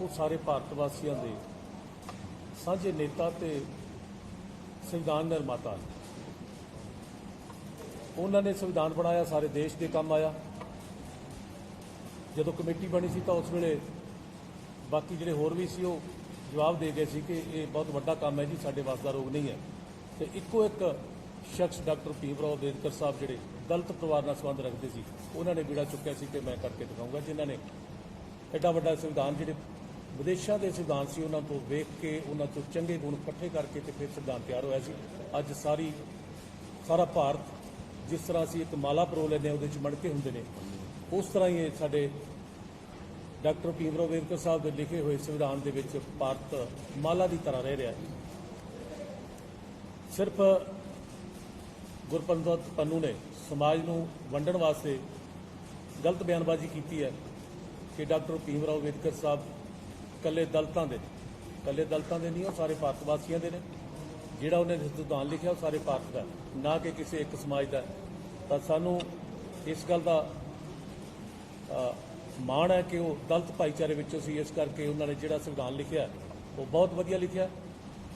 ਉਹ ਸਾਰੇ ਭਾਰਤ ਵਾਸੀਆਂ ਦੇ ਸਾਂਝੇ ਨੇਤਾ ਤੇ ਸੰਵਿਧਾਨ ਨਿਰਮਾਤਾ ਨੇ। ਉਹਨਾਂ ਨੇ ਸੰਵਿਧਾਨ ਬਣਾਇਆ, ਸਾਰੇ ਦੇਸ਼ ਦੇ ਕੰਮ ਆਇਆ। ਜਦੋਂ ਕਮੇਟੀ ਬਣੀ ਸੀ ਤਾਂ ਉਸ ਵੇਲੇ ਬਾਕੀ ਜਿਹੜੇ ਹੋਰ ਵੀ ਸੀ, ਉਹ ਜਵਾਬ ਦੇ ਗਏ ਸੀ ਕਿ ਇਹ ਬਹੁਤ ਵੱਡਾ ਕੰਮ ਹੈ ਜੀ, ਸਾਡੇ ਵਾਸ ਦਾ ਰੋਗ ਨਹੀਂ ਹੈ। ਤੇ ਇੱਕੋ ਇੱਕ ਸ਼ਖਸ ਡਾਕਟਰ ਭੀਮ ਰਾਓ ਅੰਬੇਦਕਰ ਸਾਹਿਬ ਜਿਹੜੇ ਦਲਤ ਪਰਿਵਾਰ ਨਾਲ ਸੰਬੰਧ ਰੱਖਦੇ ਸੀ, ਉਹਨਾਂ ਨੇ ਬੀੜਾ ਚੁੱਕਿਆ ਸੀ ਕਿ ਮੈਂ ਕਰਕੇ ਦਿਖਾਊਂਗਾ ਜਿਨ੍ਹਾਂ ਨੇ ਐਡਾ ਵੱਡਾ ਸੰਵਿਧਾਨ ਜਿਹੜੇ ਵਿਦੇਸ਼ਾਂ ਦੇ ਸੰਵਿਧਾਨ ਸੀ, ਉਹਨਾਂ ਤੋਂ ਵੇਖ ਕੇ, ਉਹਨਾਂ ਤੋਂ ਚੰਗੇ ਗੁਣ ਇਕੱਠੇ ਕਰਕੇ ਤੇ ਫਿਰ ਸੰਵਿਧਾਨ ਤਿਆਰ ਹੋਇਆ ਸੀ। ਅੱਜ ਸਾਰੀ, ਸਾਰਾ ਭਾਰਤ ਜਿਸ ਤਰ੍ਹਾਂ ਅਸੀਂ ਇੱਕ ਮਾਲਾ ਪਰੋ ਲੈਂਦੇ ਹਾਂ, ਉਹਦੇ ਚ ਮਣਕੇ ਹੁੰਦੇ ਨੇ। ਉਸ ਤਰ੍ਹਾਂ ਹੀ ਇਹ ਸਾਡੇ ਡਾਕਟਰ ਭੀਮ ਰਾਓ ਅੰਬੇਦਕਰ ਸਾਹਿਬ ਦੇ ਲਿਖੇ ਹੋਏ ਸੰਵਿਧਾਨ ਦੇ ਵਿੱਚ ਭਾਰਤ ਮਾਲਾ ਦੀ ਤਰ੍ਹਾਂ ਰਹਿ ਰਿਹਾ ਸਿਰਫ ਗੁਰਪੰਥ ਪੰਨੂ ਨੇ ਸਮਾਜ ਨੂੰ ਵੰਡਣ ਵਾਸਤੇ ਗਲਤ ਬਿਆਨਬਾਜ਼ੀ ਕੀਤੀ ਹੈ ਕਿ ਡਾਕਟਰ ਭੀਮ ਰਾਓ ਅੰਬੇਦਕਰ ਸਾਹਿਬ ਕੱਲੇ ਦਲਤਾਂ ਦੇ ਕੱਲੇ ਦਲਤਾਂ ਦੇ ਨਹੀਂ, ਉਹ ਸਾਰੇ ਭਾਰਤ ਵਾਸੀਆਂ ਦੇ ਨੇ। ਜਿਹੜਾ ਉਹਨੇ ਸੰਵਿਧਾਨ ਲਿਖਿਆ, ਉਹ ਸਾਰੇ ਭਾਰਤ ਦਾ ਨਾ ਕਿ ਕਿਸੇ ਇੱਕ ਸਮਾਜ ਦਾ ਤਾਂ ਸਾਨੂੰ ਇਸ ਗੱਲ ਦਾ ਮਾਣ ਹੈ ਕਿ ਉਹ ਦਲਤ ਭਾਈਚਾਰੇ ਵਿੱਚੋਂ ਸੀ। ਇਸ ਕਰਕੇ ਉਹਨਾਂ ਨੇ ਜਿਹੜਾ ਸੰਵਿਧਾਨ ਲਿਖਿਆ, ਉਹ ਬਹੁਤ ਵਧੀਆ ਲਿਖਿਆ।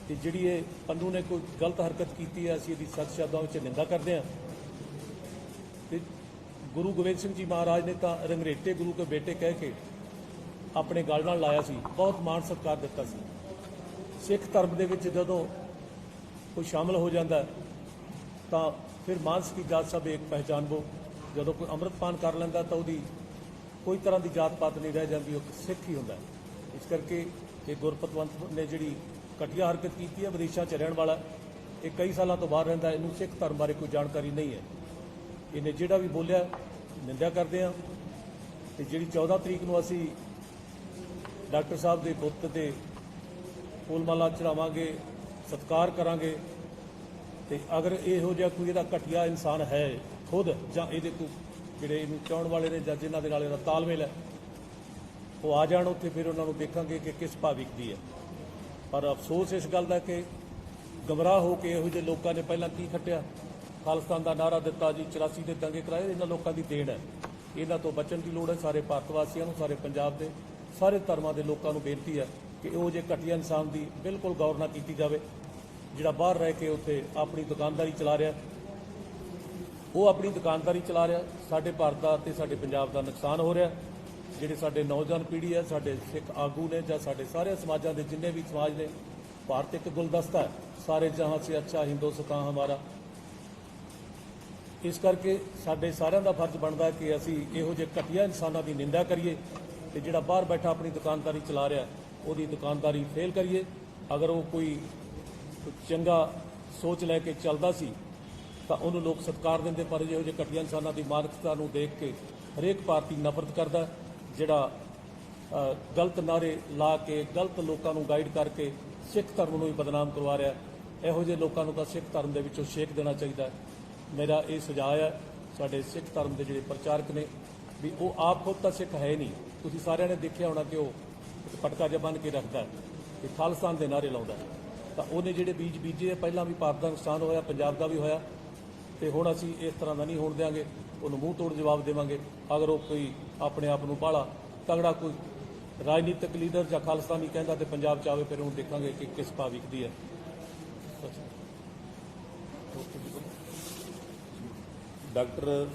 ਤੇ ਜਿਹੜੀ ਇਹ ਪੰਨੂ ਨੇ ਕੋਈ ਗਲਤ ਹਰਕਤ ਕੀਤੀ ਹੈ, ਅਸੀਂ ਇਹਦੀ ਸਖਤ ਸ਼ਬਦਾਂ ਵਿੱਚ ਨਿੰਦਾ ਕਰਦੇ ਹਾਂ। ਤੇ ਗੁਰੂ ਗੋਬਿੰਦ ਸਿੰਘ ਜੀ ਮਹਾਰਾਜ ਨੇ ਤਾਂ ਰੰਗਰੇਟੇ ਗੁਰੂ ਕੇ ਬੇਟੇ ਕਹਿ ਕੇ ਆਪਣੇ ਗਲ ਨਾਲ ਲਾਇਆ ਸੀ, ਬਹੁਤ ਮਾਣ ਸਤਿਕਾਰ ਦਿੱਤਾ ਸੀ। ਸਿੱਖ ਧਰਮ ਦੇ ਵਿੱਚ ਜਦੋਂ ਕੋਈ ਸ਼ਾਮਲ ਹੋ ਜਾਂਦਾ ਤਾਂ ਫਿਰ ਮਾਨਸ ਕੀ ਜਾਤ ਸਭ ਇੱਕ ਪਹਿਚਾਨ ਜਦੋਂ ਕੋਈ ਅੰਮ੍ਰਿਤਪਾਨ ਕਰ ਲੈਂਦਾ ਤਾਂ ਉਹਦੀ ਕੋਈ ਤਰ੍ਹਾਂ ਦੀ ਜਾਤ ਪਾਤ ਨਹੀਂ ਰਹਿ ਜਾਂਦੀ, ਉਹ ਇੱਕ ਸਿੱਖ ਹੀ ਹੁੰਦਾ ਇਸ ਕਰਕੇ ਇਹ ਗੁਰਪਤਵੰਤ ਨੇ ਜਿਹੜੀ ਘਟੀਆ ਹਰਕਤ ਕੀਤੀ ਹੈ, ਵਿਦੇਸ਼ਾਂ 'ਚ ਰਹਿਣ ਵਾਲਾ, ਇਹ ਕਈ ਸਾਲਾਂ ਤੋਂ ਬਾਹਰ ਰਹਿੰਦਾ ਇਹਨੂੰ ਸਿੱਖ ਧਰਮ ਬਾਰੇ ਕੋਈ ਜਾਣਕਾਰੀ ਨਹੀਂ ਹੈ। ਇਹਨੇ ਜਿਹੜਾ ਵੀ ਬੋਲਿਆ, ਨਿੰਦਿਆ ਕਰਦੇ ਆ ਤੇ ਜਿਹੜੀ 14 ਤਰੀਕ ਨੂੰ ਅਸੀਂ ਡਾਕਟਰ ਸਾਹਿਬ ਦੇ ਬੁੱਤ ਤੇ ਫੁੱਲ ਮਾਲਾ ਚੜਾਵਾਂਗੇ, ਸਤਿਕਾਰ ਕਰਾਂਗੇ ਤੇ ਅਗਰ ਇਹੋ ਜਿਹਾ ਕੋਈ ਇਹਦਾ ਘਟੀਆ ਇਨਸਾਨ ਹੈ ਖੁਦ ਜਾਂ ਇਹਦੇ ਕੋਈ ਜਿਹੜੇ ਇਹਨੂੰ ਚਾਹਣ ਵਾਲੇ ਨੇ ਜਾਂ ਜਿਨ੍ਹਾਂ ਦੇ ਨਾਲ ਇਹਦਾ ਤਾਲਮੇਲ ਹੈ, ਉਹ ਆ ਜਾਣ ਉੱਥੇ ਫਿਰ ਉਹਨਾਂ ਨੂੰ ਦੇਖਾਂਗੇ ਕਿ ਕਿਸ ਭਾਵਿਕ ਦੀ ਹੈ। ਪਰ ਅਫਸੋਸ ਇਸ ਗੱਲ ਦਾ ਕਿ ਗਮਰਾਹ ਹੋ ਕੇ ਇਹੋ ਜਿਹੇ ਲੋਕਾਂ ਨੇ ਪਹਿਲਾਂ ਕੀ ਖੱਟਿਆ? ਖਾਲਿਸਤਾਨ ਦਾ ਨਾਰਾ ਦਿੱਤਾ ਜੀ 84 ਦੇ ਦੰਗੇ ਕਰਾਏ, ਇਹਨਾਂ ਲੋਕਾਂ ਦੀ ਦੇਣ ਹੈ। ਇਹਨਾਂ ਤੋਂ ਬਚਣ ਦੀ ਲੋੜ ਹੈ, ਸਾਰੇ ਭਾਰਤ ਵਾਸੀਆਂ ਨੂੰ, ਸਾਰੇ ਪੰਜਾਬ ਦੇ। ਸਾਰੇ ਧਰਮਾਂ ਦੇ ਲੋਕਾਂ ਨੂੰ ਬੇਨਤੀ ਹੈ ਕਿ ਉਹ ਜੇ ਘਟੀਆ ਇਨਸਾਨ ਦੀ ਬਿਲਕੁਲ ਗੌਰ ਨਾ ਕੀਤੀ ਜਾਵੇ, ਜਿਹੜਾ ਬਾਹਰ ਰਹਿ ਕੇ ਉੱਥੇ ਆਪਣੀ ਦੁਕਾਨਦਾਰੀ ਚਲਾ ਰਿਹਾ ਉਹ ਆਪਣੀ ਦੁਕਾਨਦਾਰੀ ਚਲਾ ਰਿਹਾ ਸਾਡੇ ਭਾਰਤ ਦਾ ਤੇ ਸਾਡੇ ਪੰਜਾਬ ਦਾ ਨੁਕਸਾਨ ਹੋ ਰਿਹਾ ਜਿਹੜੇ ਸਾਡੇ ਨੌਜਵਾਨ ਪੀੜ੍ਹੀ ਹੈ, ਸਾਡੇ ਸਿੱਖ ਆਗੂ ਨੇ ਜਾਂ ਸਾਡੇ ਸਾਰੇ ਸਮਾਜਾਂ ਦੇ ਜਿੰਨੇ ਵੀ ਸਮਾਜ ਨੇ, ਭਾਰਤ ਇੱਕ ਗੁਲਦਸਤਾ ਹੈ। ਸਾਰੇ ਜਹਾਂ ਸੇ ਅੱਛਾ ਹਿੰਦੁਸਤਾਨ ਹਮਾਰਾ। ਇਸ ਕਰਕੇ ਸਾਡੇ ਸਾਰਿਆਂ ਦਾ ਫਰਜ਼ ਬਣਦਾ ਕਿ ਅਸੀਂ ਇਹੋ ਜਿਹੇ ਘਟੀਆ ਇਨਸਾਨਾਂ ਦੀ ਨਿੰਦਾ ਕਰੀਏ। ਤੇ ਜਿਹੜਾ ਬਾਹਰ ਬੈਠਾ ਆਪਣੀ ਦੁਕਾਨਦਾਰੀ ਚਲਾ ਰਿਹਾ ਉਹਦੀ ਦੁਕਾਨਦਾਰੀ ਫੇਲ ਕਰੀਏ। ਅਗਰ ਉਹ ਕੋਈ ਚੰਗਾ ਸੋਚ ਲੈ ਕੇ ਚੱਲਦਾ ਸੀ, ਤਾਂ ਉਹਨੂੰ ਲੋਕ ਸਤਿਕਾਰ ਦਿੰਦੇ, ਪਰ ਜਿਹੋ ਜਿਹੇ ਘਟੀਆ ਇਨਸਾਨਾਂ ਦੀ ਮਾਨਸਿਕਤਾ ਨੂੰ ਦੇਖ ਕੇ ਹਰੇਕ ਪਾਰਟੀ ਨਫ਼ਰਤ ਕਰਦਾ ਜਿਹੜਾ ਗਲਤ ਨਾਰੇ ਲਾ ਕੇ, ਗਲਤ ਲੋਕਾਂ ਨੂੰ ਗਾਈਡ ਕਰਕੇ ਸਿੱਖ ਧਰਮ ਨੂੰ ਹੀ ਬਦਨਾਮ ਕਰਵਾ ਰਿਹਾ ਇਹੋ ਜਿਹੇ ਲੋਕਾਂ ਨੂੰ ਤਾਂ ਸਿੱਖ ਧਰਮ ਦੇ ਵਿੱਚੋਂ ਛੇਕ ਦੇਣਾ ਚਾਹੀਦਾ ਮੇਰਾ ਇਹ ਸੁਝਾਅ ਹੈ, ਸਾਡੇ ਸਿੱਖ ਧਰਮ ਦੇ ਜਿਹੜੇ ਪ੍ਰਚਾਰਕ ਨੇ, ਵੀ ਉਹ ਆਪ ਖੁਦ ਤਾਂ ਸਿੱਖ ਹੈ ਨਹੀਂ। ਤੁਸੀਂ ਸਾਰਿਆਂ ਨੇ ਦੇਖਿਆ ਹੋਣਾ ਕਿ ਉਹ ਪਟਕਾ ਜਿਹਾ ਬੰਨ੍ਹ ਕੇ ਰੱਖਦਾ ਹੈ ਤੇ ਖਾਲਿਸਤਾਨ ਦੇ ਨਾਰੇ ਲਾਉਂਦਾ ਤਾਂ ਉਹਨੇ ਜਿਹੜੇ ਬੀਜ ਬੀਜੇ ਪਹਿਲਾਂ ਵੀ ਭਾਰਤ ਦਾ ਨੁਕਸਾਨ ਹੋਇਆ, ਪੰਜਾਬ ਦਾ ਵੀ ਹੋਇਆ। ਤੇ ਹੁਣ ਅਸੀਂ ਇਸ ਤਰ੍ਹਾਂ ਦਾ ਨਹੀਂ ਹੋਣ ਦਿਆਂਗੇ, ਉਹਨੂੰ ਮੂੰਹ ਤੋੜ ਜਵਾਬ ਦੇਵਾਂਗੇ। ਅਗਰ ਉਹ ਕੋਈ ਆਪਣੇ ਆਪ ਨੂੰ ਬਾਹਲਾ ਤਗੜਾ ਕੋਈ ਰਾਜਨੀਤਿਕ ਲੀਡਰ ਜਾਂ ਖਾਲਿਸਤਾਨੀ ਕਹਿੰਦਾ ਤੇ ਪੰਜਾਬ ਚ ਆਵੇ, ਫਿਰ ਉਹ ਦੇਖਾਂਗੇ ਕਿ ਕਿਸ ਭਾਵਿਕ ਦੀ ਹੈ। ਡਾਕਟਰ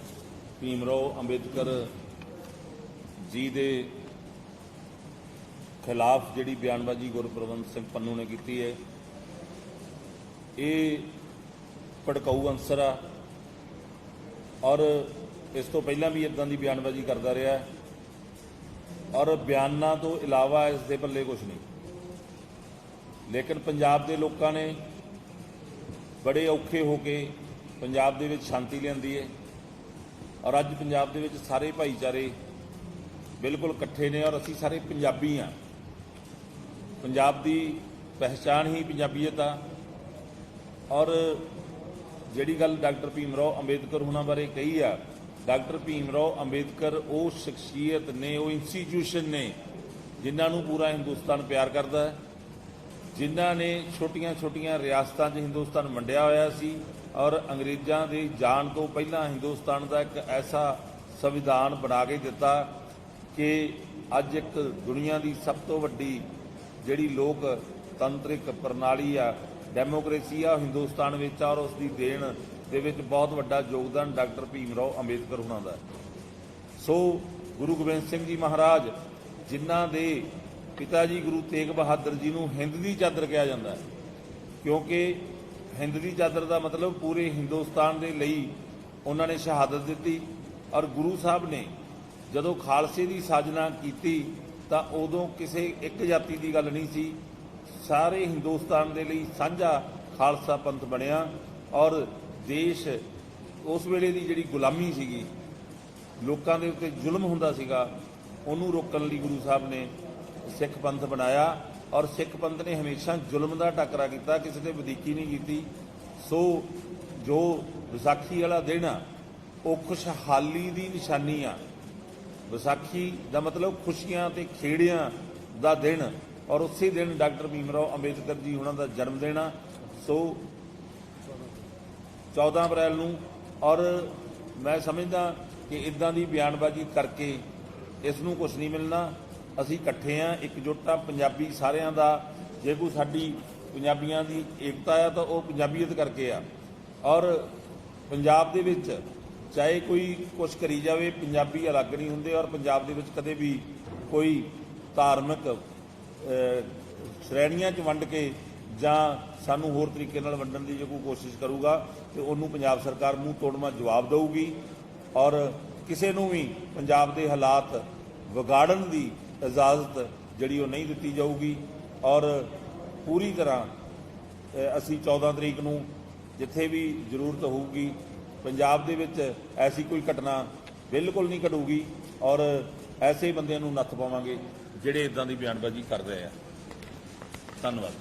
ਭੀਮਰਾਓ ਅੰਬੇਦਕਰ ਜੀ ਦੇ ਖਿਲਾਫ ਜਿਹੜੀ ਬਿਆਨਬਾਜ਼ੀ ਗੁਰਪ੍ਰਵੰਤ ਸਿੰਘ ਪੰਨੂ ਨੇ ਕੀਤੀ ਹੈ, ਇਹ ਭੜਕਾਊ ਅੰਸਰ ਆ ਔਰ ਇਸ ਤੋਂ ਪਹਿਲਾਂ ਵੀ ਇਦਾਂ ਦੀ ਬਿਆਨਬਾਜ਼ੀ ਕਰਦਾ ਰਿਹਾ ਹੈ ਔਰ ਬਿਆਨਾਂ ਤੋਂ ਇਲਾਵਾ ਇਸ ਦੇ ਪੱਲੇ ਕੁਝ ਨਹੀਂ। ਲੇਕਿਨ ਪੰਜਾਬ ਦੇ ਲੋਕਾਂ ਨੇ ਬੜੇ ਔਖੇ ਹੋ ਕੇ ਪੰਜਾਬ ਦੇ ਵਿੱਚ ਸ਼ਾਂਤੀ ਲਿਆਂਦੀ ਹੈ ਔਰ ਅੱਜ ਪੰਜਾਬ ਦੇ ਵਿੱਚ ਸਾਰੇ ਭਾਈਚਾਰੇ ਬਿਲਕੁਲ ਇਕੱਠੇ ਨੇ ਔਰ ਅਸੀਂ ਸਾਰੇ ਪੰਜਾਬੀ ਆ ਪੰਜਾਬ ਦੀ ਪਹਿਚਾਣ ਹੀ ਪੰਜਾਬੀਅਤ ਆ ਔਰ ਜਿਹੜੀ ਗੱਲ ਡਾਕਟਰ ਭੀਮ ਰਾਓ ਅੰਬੇਦਕਰ ਹੁਣਾਂ ਬਾਰੇ ਕਹੀ ਆ, ਡਾਕਟਰ ਭੀਮ ਰਾਓ ਅੰਬੇਦਕਰ ਉਹ ਸ਼ਖਸੀਅਤ ਨੇ, ਉਹ ਇੰਸਟੀਟਿਊਸ਼ਨ ਨੇ, ਜਿਨ੍ਹਾਂ ਨੂੰ ਪੂਰਾ ਹਿੰਦੁਸਤਾਨ ਪਿਆਰ ਕਰਦਾ ਹੈ। ਜਿਨ੍ਹਾਂ ਨੇ ਛੋਟੀਆਂ-ਛੋਟੀਆਂ ਰਿਆਸਤਾਂ 'ਚ ਹਿੰਦੁਸਤਾਨ ਵੰਡਿਆ ਹੋਇਆ ਸੀ ਔਰ ਅੰਗਰੇਜ਼ਾਂ ਦੇ ਜਾਣ ਤੋਂ ਪਹਿਲਾਂ ਹਿੰਦੁਸਤਾਨ ਦਾ ਇੱਕ ਐਸਾ ਸੰਵਿਧਾਨ ਬਣਾ ਕੇ ਦਿੱਤਾ ਕਿ ਅੱਜ ਇੱਕ ਦੁਨੀਆ ਦੀ ਸਭ ਤੋਂ ਵੱਡੀ ਜਿਹੜੀ ਲੋਕਤੰਤਰਿਕ ਪ੍ਰਣਾਲੀ ਆ, ਡੈਮੋਕ੍ਰੇਸੀ ਆ, ਉਹ ਹਿੰਦੁਸਤਾਨ ਵਿੱਚ ਆ ਔਰ ਉਸ ਦੀ ਦੇਣ ਦੇ ਵਿੱਚ ਬਹੁਤ ਵੱਡਾ ਯੋਗਦਾਨ ਡਾਕਟਰ ਭੀਮ ਰਾਓ ਅੰਬੇਦਕਰ ਹੁਣਾਂ ਦਾ। ਸੋ ਗੁਰੂ ਗੋਬਿੰਦ ਸਿੰਘ ਜੀ ਮਹਾਰਾਜ, ਜਿਨ੍ਹਾਂ ਦੇ ਪਿਤਾ ਜੀ ਗੁਰੂ ਤੇਗ ਬਹਾਦਰ ਜੀ ਨੂੰ ਹਿੰਦ ਦੀ ਚਾਦਰ ਕਿਹਾ ਜਾਂਦਾ ਹੈ, ਕਿਉਂਕਿ ਹਿੰਦ ਦੀ ਚਾਦਰ ਦਾ ਮਤਲਬ ਪੂਰੇ ਹਿੰਦੁਸਤਾਨ ਦੇ ਲਈ ਉਹਨਾਂ ਨੇ ਸ਼ਹਾਦਤ ਦਿੱਤੀ ਔਰ ਗੁਰੂ ਸਾਹਿਬ ਨੇ ਜਦੋਂ ਖਾਲਸੇ ਦੀ ਸਾਜਨਾ ਕੀਤੀ ਤਾਂ ਉਦੋਂ ਕਿਸੇ ਇੱਕ ਜਾਤੀ ਦੀ ਗੱਲ ਨਹੀਂ ਸੀ। ਸਾਰੇ ਹਿੰਦੁਸਤਾਨ ਦੇ ਲਈ ਸਾਂਝਾ ਖਾਲਸਾ ਪੰਥ ਬਣਿਆ ਔਰ ਦੇਸ਼ ਉਸ ਵੇਲੇ ਦੀ ਜਿਹੜੀ ਗੁਲਾਮੀ ਸੀਗੀ, ਲੋਕਾਂ ਦੇ ਉੱਤੇ ਜ਼ੁਲਮ ਹੁੰਦਾ ਸੀਗਾ, ਉਹਨੂੰ ਰੋਕਣ ਲਈ ਗੁਰੂ ਸਾਹਿਬ ਨੇ ਸਿੱਖ ਪੰਥ ਬਣਾਇਆ ਔਰ ਸਿੱਖ ਪੰਥ ਨੇ ਹਮੇਸ਼ਾ ਜ਼ੁਲਮ ਦਾ ਟੱਕਰਾ ਕੀਤਾ, ਕਿਸੇ ਤੇ ਵਧੀਕੀ ਨਹੀਂ ਕੀਤੀ। ਸੋ ਜੋ ਵਿਸਾਖੀ ਵਾਲਾ ਦਿਨ ਆ, ਉਹ ਖੁਸ਼ਹਾਲੀ ਦੀ ਨਿਸ਼ਾਨੀ ਆ। ਵਿਸਾਖੀ ਦਾ ਮਤਲਬ ਖੁਸ਼ੀਆਂ ਤੇ ਖੇੜਿਆਂ ਦਾ ਦਿਨ। ਔਰ ਉਸੇ ਦਿਨ ਡਾਕਟਰ ਭੀਮ ਰਾਓ ਅੰਬੇਦਕਰ ਜੀ ਉਹਨਾਂ ਦਾ ਜਨਮ ਦਿਨ ਆ। ਸੋ 14 ਅਪ੍ਰੈਲ ਨੂੰ, ਔਰ ਮੈਂ ਸਮਝਦਾ ਕਿ ਇਦਾਂ ਦੀ ਬਿਆਨਬਾਜ਼ੀ ਕਰਕੇ ਇਸ ਨੂੰ ਕੁਝ ਨਹੀਂ ਮਿਲਣਾ। ਅਸੀਂ ਇਕੱਠੇ ਆ, ਇਕਜੁੱਟ ਆ ਪੰਜਾਬੀ ਸਾਰਿਆਂ ਦਾ। ਜੇ ਕੋਈ ਸਾਡੀ ਪੰਜਾਬੀਆਂ ਦੀ ਏਕਤਾ ਆ, ਤਾਂ ਉਹ ਪੰਜਾਬੀਅਤ ਕਰਕੇ ਆ। ਔਰ ਪੰਜਾਬ ਦੇ ਵਿੱਚ ਚਾਹੇ ਕੋਈ ਕੁਝ ਕਰੀ ਜਾਵੇ, ਪੰਜਾਬੀ ਅਲੱਗ ਨਹੀਂ ਹੁੰਦੇ ਔਰ ਪੰਜਾਬ ਦੇ ਵਿੱਚ ਕਦੇ ਵੀ ਕੋਈ ਧਾਰਮਿਕ ਸ਼੍ਰੇਣੀਆਂ 'ਚ ਵੰਡ ਕੇ ਜਾਂ ਸਾਨੂੰ ਹੋਰ ਤਰੀਕੇ ਨਾਲ ਵੰਡਣ ਦੀ ਜੇ ਕੋਈ ਕੋਸ਼ਿਸ਼ ਕਰੂਗਾ ਤੇ ਉਹਨੂੰ ਪੰਜਾਬ ਸਰਕਾਰ ਮੂੰਹ ਤੋੜਮਾ ਜਵਾਬ ਦੇਊਗੀ ਔਰ ਕਿਸੇ ਨੂੰ ਵੀ ਪੰਜਾਬ ਦੇ ਹਾਲਾਤ ਵਿਗਾੜਨ ਦੀ ਇਜਾਜ਼ਤ ਜਿਹੜੀ ਉਹ ਨਹੀਂ ਦਿੱਤੀ ਜਾਊਗੀ ਔਰ ਪੂਰੀ ਤਰ੍ਹਾਂ ਅਸੀਂ 14 ਤਰੀਕ ਨੂੰ ਜਿੱਥੇ ਵੀ ਜ਼ਰੂਰਤ ਹੋਊਗੀ ਪੰਜਾਬ ਦੇ ਵਿੱਚ ਐਸੀ ਕੋਈ ਘਟਨਾ ਬਿਲਕੁਲ ਨਹੀਂ ਘਟੂਗੀ ਔਰ ਐਸੇ ਬੰਦਿਆਂ ਨੂੰ ਨੱਥ ਪਾਵਾਂਗੇ ਜਿਹੜੇ ਇਦਾਂ ਦੀ ਬਿਆਨਬਾਜ਼ੀ ਕਰ ਰਹੇ ਆ। ਧੰਨਵਾਦ।